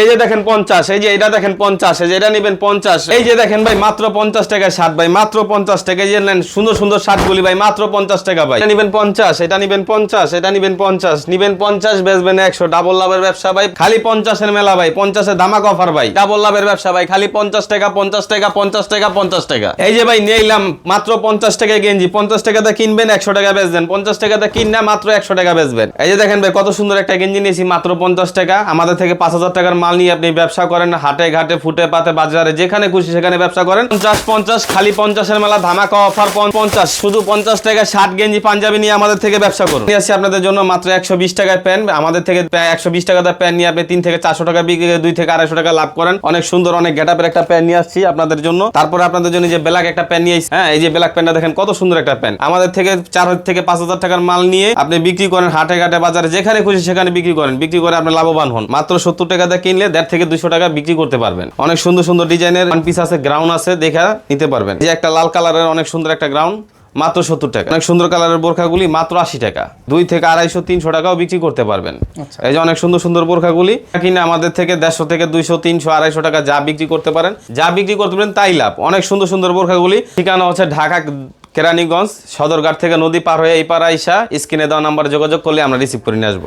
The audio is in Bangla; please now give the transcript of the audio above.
এই যে দেখেন পঞ্চাশ, এই যে এটা দেখেন পঞ্চাশ, এই যে এটা নিবেন পঞ্চাশ, এই যে দেখেন ভাই মাত্র পঞ্চাশ টাকায় শার্ট ভাই, মাত্র পঞ্চাশ টাকা যে নেন সুন্দর সুন্দর শার্টগুলি ভাই, মাত্র পঞ্চাশ টাকা ভাই। এটা পঞ্চাশ, এটা নিবেন পঞ্চাশ, এটা নিবেন পঞ্চাশ নিবেন পঞ্চাশ, বেচবেন একশো ডাবল লাভের ব্যবসা ভাই, খালি পঞ্চাশের মেলা ভাই, পঞ্চাশের ধামাক অফার ভাই। ডাবল লাভের ব্যবসা ভাই, খালি পঞ্চাশ টাকা পঞ্চাশ টাকা পঞ্চাশ টাকা পঞ্চাশ টাকা। এই যে ভাই নিলাম মাত্র পঞ্চাশ টাকা গেঞ্জি, পঞ্চাশ টাকাতে কিনবেন, একশো টাকা বেচবেন, পঞ্চাশ টাকাতে কিনলে মাত্র একশো টাকা বেচবেন। এই যে দেখেন ভাই, কত সুন্দর একটা গেঞ্জি নিয়েছি, মাত্র পঞ্চাশ টাকা, আমাদের থেকে পাঁচ হাজার টাকার মাল নিয়ে আপনি ব্যবসা করেন, হাটে ঘাটে, ফুটে পাতে, বাজারে যেখানে খুশি সেখানে ব্যবসা করেন। পঞ্চাশ পঞ্চাশ, খালি পঞ্চাশের মেলা, ধামাকা অফার পঞ্চাশ। শুধু পঞ্চাশ টাকা ষাট গেঞ্জি পাঞ্জাবি নিয়ে আমাদের থেকে ব্যবসা করুন। নিয়ে আসছি আপনাদের জন্য মাত্র একশো বিশ টাকায় প্যান আমাদের থেকে একশো বিশ টাকাতে প্যান নিয়ে আপনি তিন থেকে চারশো টাকা বিক্রি করে দুই থেকে আড়াইশো টাকা লাভ করেন। অনেক সুন্দর, অনেক গেটাপের একটা প্যান নিয়ে আসছি আপনাদের জন্য। তারপরে আপনাদের জন্য যে ব্ল্যাক একটা প্যান নিয়ে। হ্যাঁ এই যে ব্ল্যাক প্যানটা দেখেন, কত সুন্দর একটা প্যান আমাদের থেকে চার হাজার থেকে পাঁচ হাজার টাকার মাল নিয়ে আপনি বিক্রি করেন, হাটে ঘাটে, বাজারে যেখানে খুশি সেখানে বিক্রি করেন। বিক্রি করে আপনি লাভবান হন। মাত্র সত্তর টাকাতে কিনলে দেড় থেকে দুশো টাকা বিক্রি করতে পারবেন। অনেক সুন্দর সুন্দর ডিজাইনের ওয়ান পিস আছে গ্রাউন্ড আছে দেখা নিতে পারবেন। এই যে একটা লাল কালারের অনেক সুন্দর একটা গ্রাউন্ড মাত্র সত্তর টাকা। অনেক সুন্দর কালারের বোরখাগুলি মাত্র আশি টাকা। দুই থেকে আড়াইশো তিনশো টাকাও বিক্রি করতে পারবেন। আচ্ছা। এই যে অনেক সুন্দর সুন্দর বোরখাগুলি কিনে আমাদের থেকে দেড়শো থেকে দুইশো তিনশো আড়াইশো টাকা যা বিক্রি করতে পারেন যা বিক্রি করতে পারেন তাই লাভ। অনেক সুন্দর সুন্দর বোরখাগুলি ঠিকানা হচ্ছে ঢাকা কেরানীগঞ্জ সদরঘাট থেকে নদী পার হয়ে এই পার আইসা স্ক্রিনে দেওয়া নাম্বারে যোগাযোগ করলে আমরা রিসিভ করে নিয়ে আসব।